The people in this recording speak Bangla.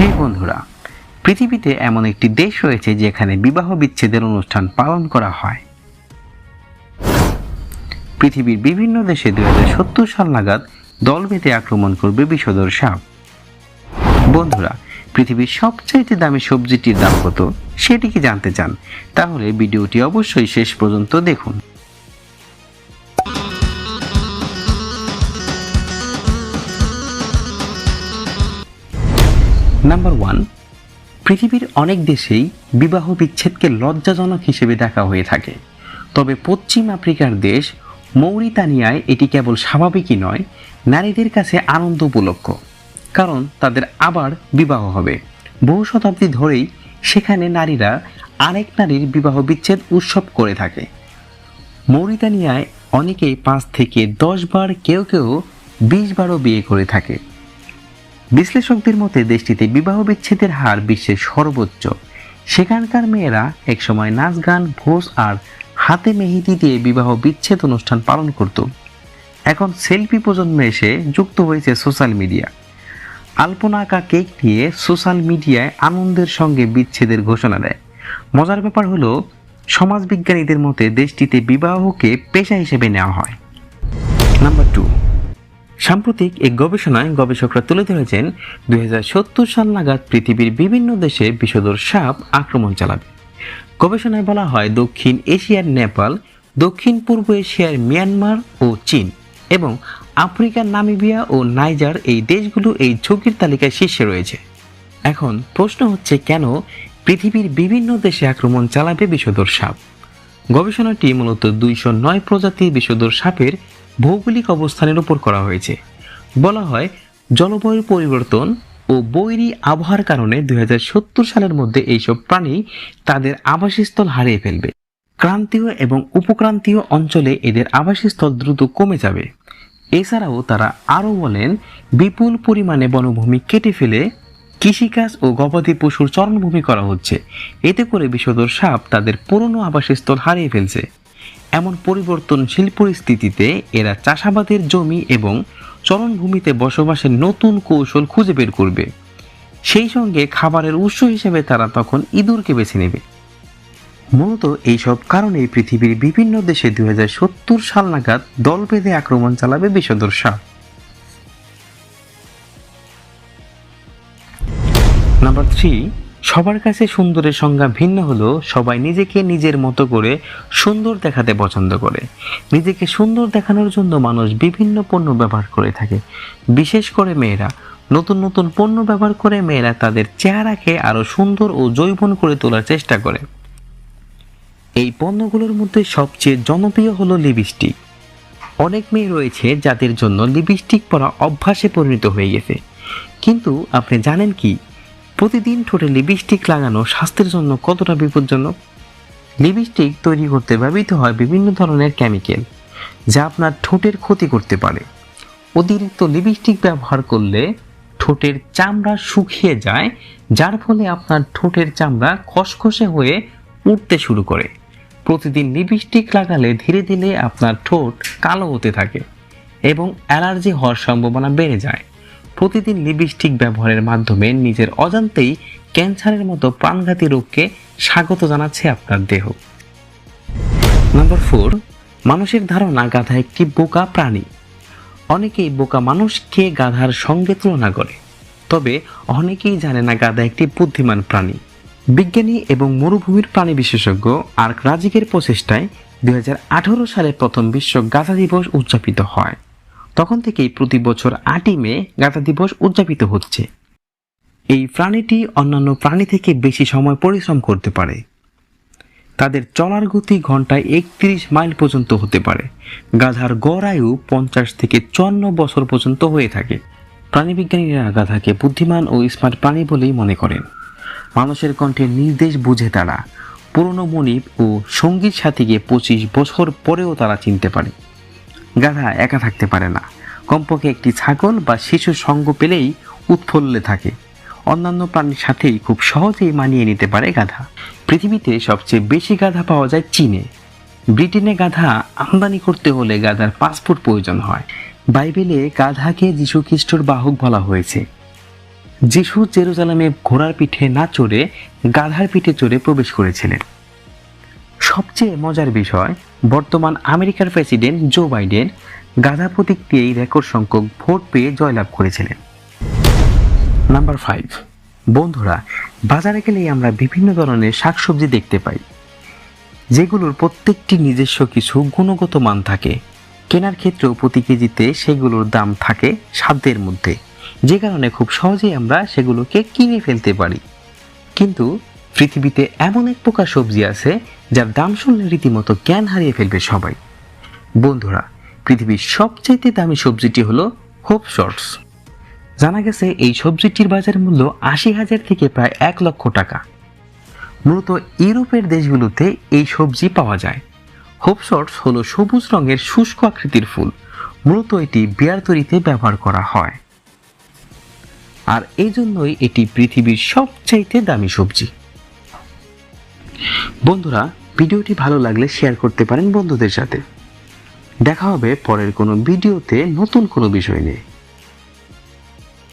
হে বন্ধুরা, পৃথিবীতে এমন একটি দেশ রয়েছে যেখানে বিবাহ বিচ্ছেদের অনুষ্ঠান পালন করা হয়। পৃথিবীর বিভিন্ন দেশে দুই সত্তর সাল নাগাদ দল বেঁধে আক্রমণ করবে বিষধর সাপ। বন্ধুরা, পৃথিবীর সবচাইতে দামি সবজিটির দাম কত, সেটি কি জানতে চান? তাহলে ভিডিওটি অবশ্যই শেষ পর্যন্ত দেখুন। নাম্বার ওয়ান পৃথিবীর অনেক দেশেই বিবাহ বিচ্ছেদকে লজ্জাজনক হিসেবে দেখা হয়ে থাকে। তবে পশ্চিম আফ্রিকার দেশ মৌরিতানিয়ায় এটি কেবল স্বাভাবিকই নয়, নারীদের কাছে আনন্দ উপলক্ষ, কারণ তাদের আবার বিবাহ হবে। বহু শতাব্দী ধরেই সেখানে নারীরা আরেক নারীর বিবাহ বিচ্ছেদ উৎসব করে থাকে। মৌরিতানিয়ায় অনেকেই পাঁচ থেকে দশ বার কেউ কেউ বিশ বারও বিয়ে করে থাকে। বিশ্লেষকদের মতে দেশটিতে বিবাহ বিচ্ছেদের হার বিশ্বের সর্বোচ্চ। সেখানকার মেয়েরা একসময় নাচ গান, ভোজ আর হাতে মেহেদি দিয়ে বিবাহ বিচ্ছেদ অনুষ্ঠান পালন করত। এখন সেলফি প্রজন্মে এসে যুক্ত হয়েছে সোশ্যাল মিডিয়া। আলপনা আঁকা কেক নিয়ে সোশ্যাল মিডিয়ায় আনন্দের সঙ্গে বিচ্ছেদের ঘোষণা দেয়। মজার ব্যাপার হলো, সমাজবিজ্ঞানীদের মতে দেশটিতে বিবাহকে পেশা হিসেবে নেওয়া হয়। নাম্বার টু সাম্প্রতিক এক গবেষণায় গবেষকরা তুলে ধরেছেন দুই হাজার সত্তর সাল নাগাদ পৃথিবীর বিভিন্ন দেশে বিষধর সাপ আক্রমণ চালাবে। গবেষণায় বলা হয় দক্ষিণ এশিয়ার নেপাল, দক্ষিণ পূর্ব এশিয়ার মিয়ানমার ও চীন এবং আফ্রিকার নামিবিয়া ও নাইজার এই দেশগুলো এই ঝুঁকির তালিকায় শীর্ষে রয়েছে। এখন প্রশ্ন হচ্ছে, কেন পৃথিবীর বিভিন্ন দেশে আক্রমণ চালাবে বিষধর সাপ? গবেষণাটি মূলত দুইশো নয় প্রজাতির বিষধর সাপের ভৌগোলিক অবস্থানের উপর করা হয়েছে। বলা হয় জলবায়ু পরিবর্তন ও বৈরী আবহাওয়ার কারণে দুই হাজার সত্তর সালের মধ্যে এইসব প্রাণী তাদের আবাসস্থল হারিয়ে ফেলবে। ক্রান্তীয় এবং উপক্রান্তীয় অঞ্চলে এদের আবাসস্থল দ্রুত কমে যাবে। এছাড়াও তারা আরও বলেন, বিপুল পরিমাণে বনভূমি কেটে ফেলে কৃষিকাজ ও গবাদি পশুর চরণভূমি করা হচ্ছে। এতে করে বিষধর সাপ তাদের পুরনো আবাসস্থল হারিয়ে ফেলছে। এমন পরিবর্তনশীল পরিস্থিতিতে এরা চাষাবাদের জমি এবং চরণভূমিতে বসবাসের নতুন কৌশল খুঁজে বের করবে। সেই সঙ্গে খাবারের উৎস হিসেবে তারা তখন ইঁদুরকে বেছে নেবে। মূলত এইসব কারণেই পৃথিবীর বিভিন্ন দেশে দু হাজার সত্তর সাল নাগাদ দল বেঁধে আক্রমণ চালাবে বিষধর সাপ। নাম্বার থ্রি সবার কাছে সুন্দরের সংজ্ঞা ভিন্ন হলেও সবাই নিজেকে নিজের মতো করে সুন্দর দেখাতে পছন্দ করে। নিজেকে সুন্দর দেখানোর জন্য মানুষ বিভিন্ন পণ্য ব্যবহার করে থাকে। বিশেষ করে মেয়েরা। নতুন নতুন পণ্য ব্যবহার করে মেয়েরা তাদের চেহারাকে আরও সুন্দর ও জৈবন করে তোলার চেষ্টা করে। এই পণ্যগুলোর মধ্যে সবচেয়ে জনপ্রিয় হলো লিপস্টিক। অনেক মেয়ে রয়েছে যাদের জন্য লিপস্টিক পরা অভ্যাসে পরিণত হয়ে গেছে। কিন্তু আপনি জানেন কি? প্রতিদিন ঠোঁটে লিপস্টিক লাগানো স্বাস্থ্যের জন্য কতটা বিপজ্জনক? লিপস্টিক তৈরি করতে ব্যবহৃত হয় বিভিন্ন ধরনের কেমিক্যাল যা আপনার ঠোঁটের ক্ষতি করতে পারে। অতিরিক্ত লিপস্টিক ব্যবহার করলে ঠোঁটের চামড়া শুকিয়ে যায়, যার ফলে আপনার ঠোঁটের চামড়া খসখসে হয়ে উঠতে শুরু করে। প্রতিদিন লিপস্টিক লাগালে ধীরে ধীরে আপনার ঠোঁট কালো হতে থাকে এবং অ্যালার্জি হওয়ার সম্ভাবনা বেড়ে যায়। প্রতিদিন লিপস্টিক ব্যবহারের মাধ্যমে নিজের অজান্তেই ক্যান্সারের মতো প্রাণঘাতী রোগকে স্বাগত জানাচ্ছে আপনার দেহ। নাম্বার ফোর মানুষের ধারণা গাধা একটি বোকা প্রাণী? অনেকেই বোকা মানুষকে গাধার সঙ্গে তুলনা করে, তবে অনেকেই জানে না গাধা একটি বুদ্ধিমান প্রাণী। বিজ্ঞানী এবং মরুভূমির প্রাণী বিশেষজ্ঞ আর্ক রাজিকের প্রচেষ্টায় দুই হাজার আঠারো সালে প্রথম বিশ্ব গাধা দিবস উদযাপিত হয়। তখন থেকেই প্রতি বছর আটই মে গাধা দিবস উদযাপিত হচ্ছে। এই প্রাণীটি অন্যান্য প্রাণী থেকে বেশি সময় পরিশ্রম করতে পারে। তাদের চলার গতি ঘন্টায় একত্রিশ মাইল পর্যন্ত হতে পারে। গাধার গড় আয়ু পঞ্চাশ থেকে চুয়ান্ন বছর পর্যন্ত হয়ে থাকে। প্রাণীবিজ্ঞানীরা গাধাকে বুদ্ধিমান ও স্মার্ট প্রাণী বলেই মনে করেন। মানুষের কণ্ঠে নির্দেশ বুঝে তারা। পুরনো মনিব ও সংগীত সাথীকে পঁচিশ বছর পরেও তারা চিনতে পারে। গাধা একা থাকতে পারে না। কমপক্ষে একটি ছাগল বা শিশুর সঙ্গ পেলেই উৎফুল্লে থাকে। অন্যান্য প্রাণীর সাথেই খুব সহজেই মানিয়ে নিতে পারে গাধা। পৃথিবীতে সবচেয়ে বেশি গাধা পাওয়া যায় চীনে। ব্রিটেনে গাধা আমদানি করতে হলে গাধার পাসপোর্ট প্রয়োজন হয়। বাইবেলে গাধাকে যীশু খ্রিস্টর বাহক বলা হয়েছে। যিশু জেরুজালামে ঘোড়ার পিঠে না চড়ে গাধার পিঠে চড়ে প্রবেশ করেছিলেন। সবচেয়ে মজার বিষয়, বর্তমান আমেরিকার প্রেসিডেন্ট জো বাইডেন গাধা প্রতীক দিয়েই রেকর্ড সংখ্যক ভোট পেয়ে জয়লাভ করেছিলেন। নাম্বার ফাইভ বন্ধুরা, বাজারে গেলেই আমরা বিভিন্ন ধরনের শাকসবজি দেখতে পাই। যেগুলোর প্রত্যেকটি নিজস্ব কিছু গুণগত মান থাকে। কেনার ক্ষেত্রেও প্রতি কেজিতে সেগুলোর দাম থাকে সাধ্যের মধ্যে। যে কারণে খুব সহজেই আমরা সেগুলোকে কিনে ফেলতে পারি। কিন্তু পৃথিবীতে এমন এক প্রকার সবজি আছে যার দাম শুনলে রীতিমতো জ্ঞান হারিয়ে ফেলবে সবাই। বন্ধুরা, পৃথিবীর সবচাইতে দামি সবজিটি হলো হোপ শর্টস। জানা গেছে এই সবজিটির বাজার মূল্য আশি হাজার থেকে প্রায় এক লক্ষ টাকা। মূলত ইউরোপের দেশগুলোতে এই সবজি পাওয়া যায়। হোপ শর্টস হলো সবুজ রঙের শুষ্ক আকৃতির ফুল। মূলত এটি বিয়ার তৈরিতে ব্যবহার করা হয়। আর এই জন্যই এটি পৃথিবীর সবচাইতে দামি সবজি। বন্ধুরা, ভিডিওটি ভালো লাগলে শেয়ার করতে পারেন বন্ধুদের সাথে। দেখা হবে পরের কোনো ভিডিওতে নতুন কোনো বিষয় নিয়ে।